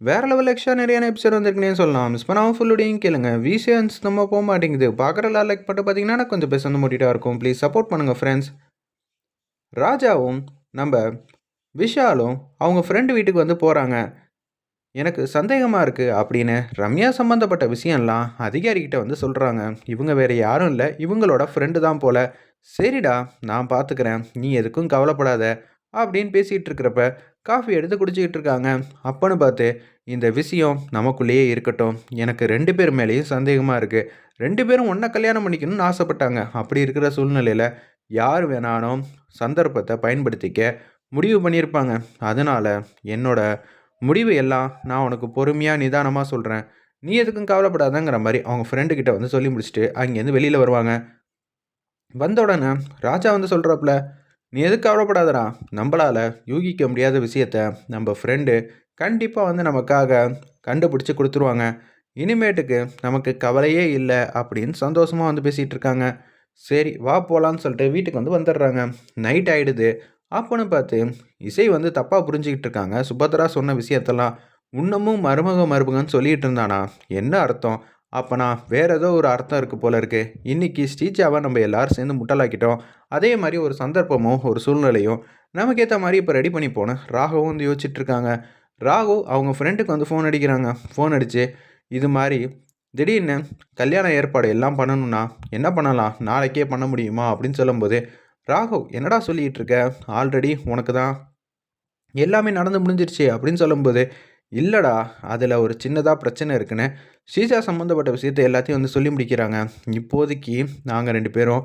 வேற level extra நிறையான episode வந்திருக்குனே சொல்லலாம். மிஸ் பண்ணாமல் ஃபுல்லுடையும் கேளுங்க. விசியன்ஸ் நம்ம போக மாட்டேங்குது. பார்க்குற லைக் மட்டும் பார்த்தீங்கன்னா எனக்கு கொஞ்சம் பேச வந்து மூட்டிட்டா இருக்கும். ப்ளீஸ் சப்போர்ட் பண்ணுங்கள் ஃப்ரெண்ட்ஸ் ராஜாவும் நம்ம விஷாலும் அவங்க ஃப்ரெண்டு வீட்டுக்கு வந்து போகிறாங்க எனக்கு சந்தேகமாக இருக்குது அப்படின்னு ரம்யா சம்மந்தப்பட்ட விஷயம்லாம் அதிகாரிக்கிட்ட வந்து சொல்கிறாங்க இவங்க வேறு யாரும் இல்லை. இவங்களோட ஃப்ரெண்டு தான் போல. சரிடா நான் பார்த்துக்கிறேன் நீ எதுக்கும் கவலைப்படாத அப்படின்னு பேசிகிட்டு இருக்கிறப்ப காஃபி எடுத்து குடிச்சிக்கிட்டு இருக்காங்க. அப்போன்னு பார்த்து இந்த விஷயம் நமக்குள்ளேயே இருக்கட்டும். எனக்கு ரெண்டு பேர் மேலேயும் சந்தேகமாக இருக்குது ரெண்டு பேரும் ஒன்றை கல்யாணம் பண்ணிக்கணும்னு ஆசைப்பட்டாங்க. அப்படி இருக்கிற சூழ்நிலையில் யார் வேணாலும் சந்தர்ப்பத்தை பயன்படுத்திக்க முடிவு பண்ணியிருப்பாங்க. அதனால் என்னோட முடிவு எல்லாம் நான் உனக்கு பொறுமையாக நிதானமாக சொல்கிறேன் நீ எதுக்கும் கவலைப்படாதங்கிற மாதிரி அவங்க ஃப்ரெண்டுக்கிட்ட வந்து சொல்லி முடிச்சுட்டு அங்கேருந்து வெளியில் வருவாங்க. வந்த உடனே ராஜா வந்து சொல்கிறப்பல நீ எதுக்கு கவலைப்படாதடா? நம்மளால் யூகிக்க முடியாத விஷயத்த நம்ம ஃப்ரெண்டு கண்டிப்பாக வந்து நமக்காக கண்டுபிடிச்சி கொடுத்துருவாங்க. இனிமேட்டுக்கு நமக்கு கவலையே இல்லை அப்படின்னு சந்தோஷமாக வந்து பேசிகிட்டு இருக்காங்க. சரி வா போகலான்னு சொல்லிட்டு வீட்டுக்கு வந்து வந்துடுறாங்க. நைட் ஆகிடுது அப்போன்னு பார்த்து இசை வந்து தப்பாக புரிஞ்சுக்கிட்டு இருக்காங்க. சுபத்ரா சொன்ன விஷயத்தெல்லாம் இன்னமும் மருமக மருமகன்னு சொல்லிகிட்டு இருந்தானா? என்ன அர்த்தம்? அப்போனா வேறு ஏதோ ஒரு அர்த்தம் இருக்குது போல இருக்குது இன்றைக்கி ஸ்ரீஜாவை நம்ம எல்லோரும் சேர்ந்து முட்டலாக்கிட்டோம் அதே மாதிரி ஒரு சந்தர்ப்பமும் ஒரு சூழ்நிலையும் நமக்கேற்ற மாதிரி இப்போ ரெடி பண்ணி போனேன் ராகவும் வந்து யோசிச்சுட்ருக்காங்க. ராகு அவங்க ஃப்ரெண்டுக்கு வந்து ஃபோன் அடிக்கிறாங்க. ஃபோன் அடித்து இது மாதிரி திடீர்னு கல்யாண ஏற்பாடு எல்லாம் பண்ணணும்னா என்ன பண்ணலாம்? நாளைக்கே பண்ண முடியுமா? அப்படின்னு சொல்லும்போது ராகவ் என்னடா சொல்லிகிட்டு இருக்க? ஆல்ரெடி உனக்கு தான் எல்லாமே நடந்து முடிஞ்சிருச்சு அப்படின்னு சொல்லும்போது இல்லைடா அதில் ஒரு சின்னதாக பிரச்சனை இருக்குன்னு. ஸ்ரீஜா சம்மந்தப்பட்ட விஷயத்தை எல்லாத்தையும் வந்து சொல்லி முடிக்கிறாங்க. இப்போதைக்கு நாங்கள் ரெண்டு பேரும்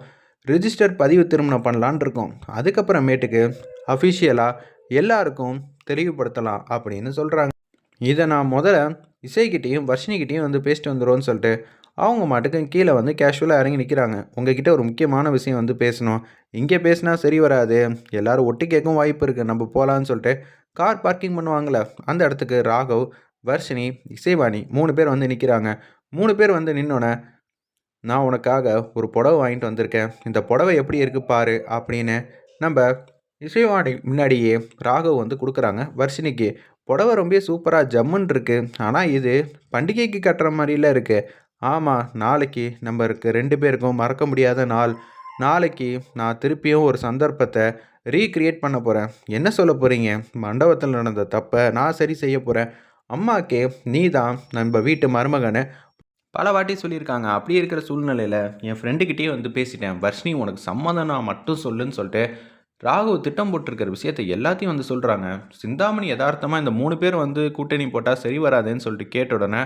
ரிஜிஸ்டர் பதிவு திருமணம் பண்ணலான் இருக்கோம். அதுக்கப்புறமேட்டுக்கு அஃபிஷியலாக எல்லாருக்கும் தெளிவுபடுத்தலாம் அப்படின்னு சொல்கிறாங்க இதை நான் முதல்ல இசைக்கிட்டேயும் வர்ஷினிக்கிட்டேயும் வந்து பேசிட்டு வந்துடும்னு சொல்லிட்டு அவங்க மாட்டுக்கு கீழே வந்து கேஷுவலாக இறங்கி நிற்கிறாங்க உங்ககிட்ட ஒரு முக்கியமான விஷயம் வந்து பேசணும். இங்கே பேசினா சரி வராது. எல்லோரும் ஒட்டி கேட்கும் வாய்ப்பு இருக்குது நம்ம போகலான்னு சொல்லிட்டு கார் பார்க்கிங் பண்ணுவாங்களே அந்த இடத்துக்கு ராகவ் வர்ஷினி இசைவாணி மூணு பேர் வந்து நிற்கிறாங்க மூணு பேர் வந்து நின்னோன்னே நான் உனக்காக ஒரு புடவை வாங்கிட்டு வந்திருக்கேன். இந்த புடவை எப்படி இருக்குது பாரு அப்படின்னு நம்ம இசைவாணி முன்னாடியே ராகவ் வந்து கொடுக்குறாங்க. வர்ஷினிக்கு புடவை ரொம்ப சூப்பராக ஜம்முன்னு இருக்குது ஆனால் இது பண்டிகைக்கு கட்டுற மாதிரிலாம் இருக்குது ஆமாம் நாளைக்கு நம்ம ரெண்டு பேருக்கும் மறக்க முடியாத நாள். நாளைக்கு நான் திருப்பியும் ஒரு சந்தர்ப்பத்தை ரீக்ரியேட் பண்ண போகிறேன் என்ன சொல்ல போகிறீங்க மண்டபத்தில் நடந்த தப்பை நான் சரி செய்ய போகிறேன் அம்மாக்கே நீ தான் நம்ம வீட்டு மருமகனை பல வாட்டி சொல்லியிருக்காங்க. அப்படி இருக்கிற சூழ்நிலையில் என் ஃப்ரெண்டுக்கிட்டேயே வந்து பேசிட்டேன். வர்ஷினி உனக்கு சம்மதம் நான் மட்டும் சொல்லுன்னு சொல்லிட்டு ராகு திட்டம் போட்டிருக்கிற விஷயத்தை எல்லாத்தையும் வந்து சொல்கிறாங்க சிந்தாமணி யதார்த்தமாக இந்த மூணு பேர் வந்து கூட்டணி போட்டால் சரி வராதுன்னு சொல்லிட்டு கேட்ட உடனே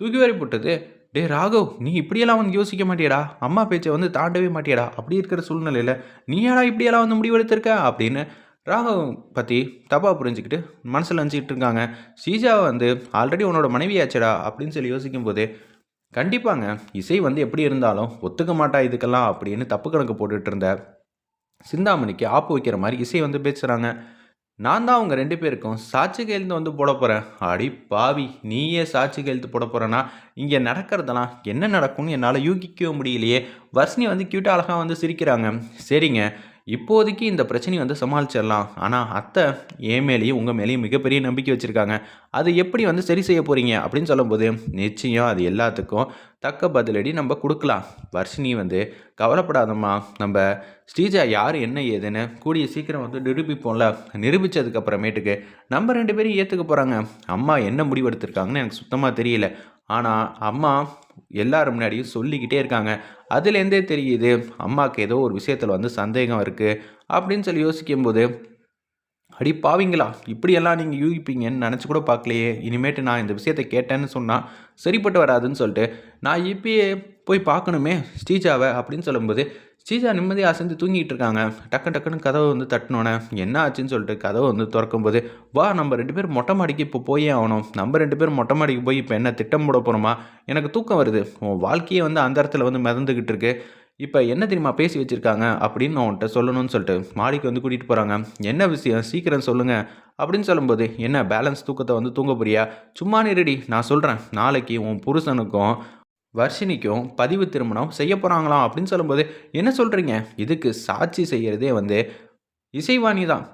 தூக்கி வாரி போட்டது டே ராகவ் நீ இப்படியெல்லாம் வந்து யோசிக்க மாட்டியடா. அம்மா பேச்சை வந்து தாண்டவே மாட்டியடா. அப்படி இருக்கிற சூழ்நிலையில் நீ ஏடா இப்படியெல்லாம் வந்து முடிவெடுத்திருக்க? அப்படின்னு ராகவ் பற்றி தப்பாக புரிஞ்சுக்கிட்டு மனசில் நினச்சிக்கிட்டு இருக்காங்க. சீஜா வந்து ஆல்ரெடி உன்னோட மனைவியாச்சடா அப்படின்னு சொல்லி யோசிக்கும் போது கண்டிப்பாங்க. இசை வந்து எப்படி இருந்தாலும் ஒத்துக்க மாட்டா இதுக்கெல்லாம். அப்படின்னு தப்பு கணக்கு போட்டுட்டு இருந்த சிந்தாமணிக்கு ஆப்பு வைக்கிற மாதிரி இசை வந்து பேசுகிறாங்க நான் தான் அவங்க ரெண்டு பேருக்கும் சாட்சி கையெழுத்து வந்து போட போகிறேன் அடி பாவி நீயே சாட்சி கையெழுத்து போட போகிறேன்னா இங்கே நடக்கிறதெல்லாம் என்ன நடக்கும்னு என்னால் யூகிக்கவே முடியலையே. வர்ஷினி வந்து க்யூட்டாக அழகாக வந்து சிரிக்கிறாங்க. சரிங்க இப்போதைக்கு இந்த பிரச்சனையை வந்து சமாளிச்சிடலாம். ஆனால் அத்தை என் மேலேயும் உங்கள் மேலேயும் மிகப்பெரிய நம்பிக்கை வச்சுருக்காங்க. அது எப்படி வந்து சரி செய்ய போகிறீங்க அப்படின்னு சொல்லும்போது நிச்சயம் அது எல்லாத்துக்கும் தக்க பதிலடி நம்ம கொடுக்கலாம். வர்ஷினி வந்து கவலைப்படாதம்மா. நம்ம ஸ்ரீஜா யார் என்ன ஏதுன்னு கூடிய சீக்கிரம் வந்து நிரூபிப்போம்ல. நிரூபித்ததுக்கப்புறமேட்டுக்கு நம்ம ரெண்டு பேரும் ஏற்றுக்க போகிறாங்க அம்மா என்ன முடிவெடுத்திருக்காங்கன்னு எனக்கு சுத்தமாக தெரியல. ஆனால் அம்மா எல்லாரும் முன்னாடியும் சொல்லிக்கிட்டே இருக்காங்க. அதுலேருந்தே தெரியுது அம்மாவுக்கு ஏதோ ஒரு விஷயத்தில் வந்து சந்தேகம் இருக்குது அப்படின்னு சொல்லி யோசிக்கும்போது அடி பாவிங்களா இப்படியெல்லாம் நீங்கள் யூகிப்பீங்கன்னு நினச்சி கூட பார்க்கலையே. இனிமேட்டு நான் இந்த விஷயத்தை கேட்டேன்னு சொன்னால் சரிப்பட்டு வராதுன்னு சொல்லிட்டு நான் இப்பயே போய் பார்க்கணுமே ஸ்ரீஜாவை அப்படின்னு சொல்லும்போது ஸ்ரீஜா நிம்மதியாக அசந்து தூங்கிட்டு இருக்காங்க. டக்கு டக்குன்னு கதவை வந்து தட்டினோன்னே என்ன ஆச்சுன்னு சொல்லிட்டு கதவை வந்து திறக்கும்போது வா நம்ம ரெண்டு பேரும் மொட்டை மாடிக்கு இப்போ போயே ஆகணும். நம்ம ரெண்டு பேரும் மொட்டை மாடிக்கு போய் இப்போ என்ன திட்டம் போட போகிறோமா எனக்கு தூக்கம் வருது. உன் வாழ்க்கையை வந்து அந்த இடத்துல வந்து மிதந்துக்கிட்டு இருக்கு. இப்போ என்ன தெரியுமா பேசி வச்சுருக்காங்க? அப்படின்னு நான் உன்ட்ட சொல்லணும்னு சொல்லிட்டு மாடிக்கு வந்து கூட்டிகிட்டு போகிறாங்க என்ன விஷயம்? சீக்கிரம் சொல்லுங்கள் அப்படின்னு சொல்லும்போது என்ன பேலன்ஸ் தூக்கத்தை வந்து தூங்க போறியா? சும்மா ரெடி. நான் சொல்கிறேன் நாளைக்கு உன் புருஷனுக்கும் வர்ஷினிக்கும் பதிவு திருமணம் செய்ய போகிறாங்களாம் அப்படின்னு சொல்லும்போது என்ன சொல்கிறீங்க இதுக்கு சாட்சி செய்கிறதே வந்து இசைவாணி தான்.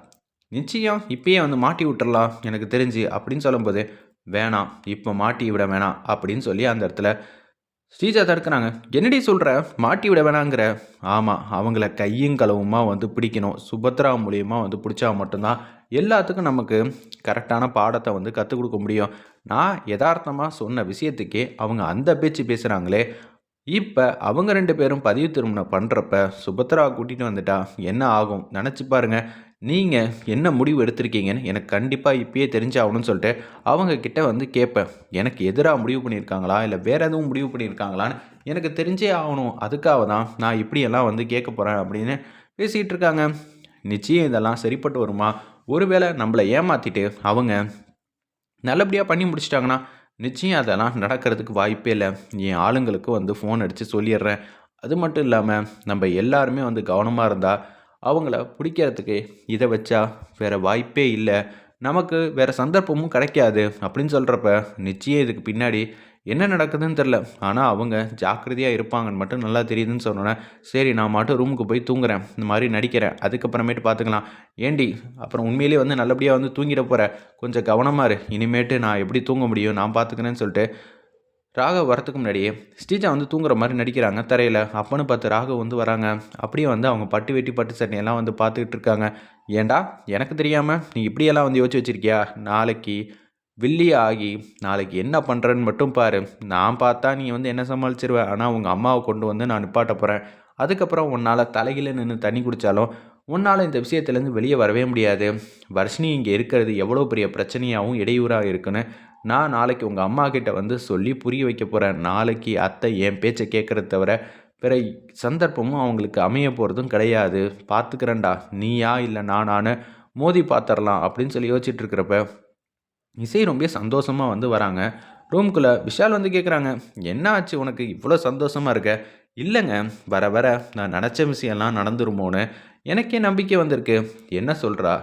நிச்சயம் இப்பயே வந்து மாட்டி விட்டுறலாம் எனக்கு தெரிஞ்சு அப்படின்னு சொல்லும்போது வேணாம் இப்போ மாட்டி விட வேணாம் அப்படின்னு சொல்லி அந்த இடத்துல ஸ்ரீஜா தடுக்கிறாங்க. என்னடி சொல்கிற மாட்டி விட வேணாங்கிற? ஆமாம் அவங்கள கையும் கலவுமாக வந்து பிடிக்கணும். சுபத்ரா மூலியமாக வந்து பிடிச்சா மட்டும்தான் எல்லாத்துக்கும் நமக்கு கரெக்டான பாடத்தை வந்து கற்றுக் கொடுக்க முடியும். நான் யதார்த்தமாக சொன்ன விஷயத்துக்கே அவங்க அந்த பேச்சு பேசுகிறாங்களே இப்போ அவங்க ரெண்டு பேரும் பதிவு திருமணம் பண்ணுறப்ப சுபத்ரா கூட்டிகிட்டு வந்துட்டா என்ன ஆகும்? நினச்சி பாருங்கள் நீங்கள் என்ன முடிவு எடுத்திருக்கீங்கன்னு எனக்கு கண்டிப்பாக இப்பயே தெரிஞ்சாகணும்னு சொல்லிட்டு அவங்கக்கிட்ட வந்து கேட்பேன். எனக்கு எதிராக முடிவு பண்ணியிருக்காங்களா? இல்லை வேறு எதுவும் முடிவு பண்ணியிருக்காங்களான்னு எனக்கு தெரிஞ்சே ஆகணும். அதுக்காக தான் நான் இப்படியெல்லாம் வந்து கேட்க போகிறேன் அப்படின்னு பேசிகிட்டு இருக்காங்க. நிச்சயம் இதெல்லாம் சரிப்பட்டு வருமா? ஒருவேளை நம்மளை ஏமாற்றிட்டு அவங்க நல்லபடியாக பண்ணி முடிச்சிட்டாங்கன்னா நிச்சயம் அதெல்லாம் நடக்கிறதுக்கு வாய்ப்பே இல்லை. என் ஆளுங்களுக்கு வந்து ஃபோன் அடித்து சொல்லிடுறேன். அது மட்டும் இல்லாமல் நம்ம எல்லாருமே வந்து கவனமாக இருந்தால் அவங்கள பிடிக்கிறதுக்கு இதை வச்சா வேறு வாய்ப்பே இல்லை. நமக்கு வேறு சந்தர்ப்பமும் கிடைக்காது அப்படின்னு சொல்கிறப்ப நிச்சயம் இதுக்கு பின்னாடி என்ன நடக்குதுன்னு தெரில ஆனால் அவங்க ஜாக்கிரதையாக இருப்பாங்கன்னு மட்டும் நல்லா தெரியுதுன்னு சொன்னோன்னே சரி நான் மட்டும் ரூமுக்கு போய் தூங்குறேன். இந்த மாதிரி நடிக்கிறேன். அதுக்கப்புறமேட்டு பார்த்துக்கலாம் ஏண்டி அப்புறம் உண்மையிலேயே வந்து நல்லபடியாக வந்து தூங்கிட போகிறேன் கொஞ்சம் கவனமாக இரு. இனிமேட்டு நான் எப்படி தூங்க முடியும்? நான் பார்த்துக்கிறேன்னு சொல்லிட்டு. ராகவ் வரத்துக்கு முன்னாடியே ஸ்ரீஜா வந்து தூங்குற மாதிரி நடிக்கிறாங்க தரையில். அப்பன்னு பார்த்து ராகவ் வந்து வராங்க. அப்படியே வந்து அவங்க பட்டு வெட்டி பட்டு சட்டையெல்லாம் வந்து பார்த்துக்கிட்டு இருக்காங்க. ஏண்டா எனக்கு தெரியாமல் நீ இப்படியெல்லாம் வந்து யோசிச்சு வச்சிருக்கியா? நாளைக்கு வில்லி ஆகி நாளைக்கு என்ன பண்ணுறேன்னு மட்டும் பாரு. நான் பார்த்தா நீ வந்து என்ன சமாளிச்சிருவேன் ஆனால் உங்கள் அம்மாவை கொண்டு வந்து நான் நிப்பாட்ட போகிறேன் அதுக்கப்புறம் உன்னால் தலையில் நின்று தண்ணி குடித்தாலும் உன்னால் இந்த விஷயத்துலேருந்து வெளியே வரவே முடியாது. வர்ஷினி இங்கே இருக்கிறது எவ்வளோ பெரிய பிரச்சனையாகவும் இடையூறாக இருக்குன்னு நான் நாளைக்கு உங்கள் அம்மா கிட்ட வந்து சொல்லி புரிய வைக்க போகிறேன் நாளைக்கு அத்தை என் பேச்சை கேட்குறத தவிர பிற சந்தர்ப்பமும் அவங்களுக்கு அமைய போகிறதும் கிடையாது. பார்த்துக்கிறேன்டா நீயா இல்லை நானான்னு மோதி பார்த்துடலாம் அப்படின்னு சொல்லி யோசிச்சுட்டு இருக்கிறப்ப இசை ரொம்ப சந்தோஷமாக வந்து வராங்க. ரூம்குள்ளே விஷால் வந்து கேட்குறாங்க என்ன ஆச்சு உனக்கு? இவ்வளோ சந்தோஷமாக இருக்க? இல்லைங்க வர வர நான் நினச்ச விஷயம்லாம் நடந்துருமோன்னு எனக்கே நம்பிக்கை வந்திருக்கு. என்ன சொல்கிறா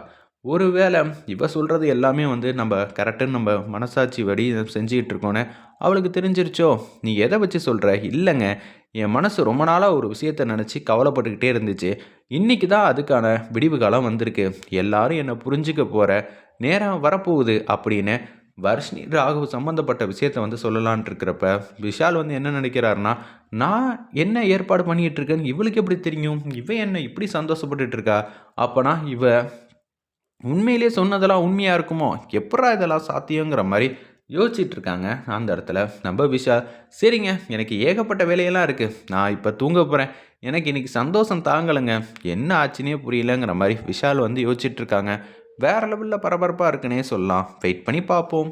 ஒருவேளை இவ சொல்கிறது எல்லாமே வந்து நம்ம கரெக்டுன்னு நம்ம மனசாட்சி வடி செஞ்சுக்கிட்டு இருக்கோன்னு அவளுக்கு தெரிஞ்சிருச்சோ? நீ எதை வச்சு சொல்கிற இல்லைங்க என் மனசு ரொம்ப நாளாக ஒரு விஷயத்த நினச்சி கவலைப்பட்டுக்கிட்டே இருந்துச்சு. இன்றைக்கி தான் அதுக்கான விடிவு காலம் வந்திருக்கு. எல்லாரும் என்னை புரிஞ்சுக்க போகிற நேரம் வரப்போகுது அப்படின்னு வர்ஷினி ராகு சம்மந்தப்பட்ட விஷயத்தை வந்து சொல்லலான் இருக்கிறப்ப விஷால் வந்து என்ன நினைக்கிறாருன்னா நான் என்ன ஏற்பாடு பண்ணிகிட்டு இருக்கேன்னு இவளுக்கு எப்படி தெரியும்? இவ என்ன இப்படி சந்தோஷப்பட்டுட்டு இருக்கா அப்போனா இவ உண்மையிலே சொன்னதெல்லாம் உண்மையாக இருக்குமோ? எப்படா இதெல்லாம் சாத்தியங்கிற மாதிரி யோசிச்சுட்டு இருக்காங்க அந்த இடத்துல. நம்ம விஷால் சரிங்க எனக்கு ஏகப்பட்ட வேலையெல்லாம் இருக்குது நான் இப்போ தூங்க போகிறேன் எனக்கு இன்றைக்கி சந்தோஷம் தாங்கலைங்க. என்ன ஆச்சுன்னே புரியலங்கிற மாதிரி விஷால் வந்து யோசிச்சுட்டு இருக்காங்க வேறு லெவலில் பரபரப்பாக இருக்குன்னே சொல்லலாம். வெயிட் பண்ணி பார்ப்போம்.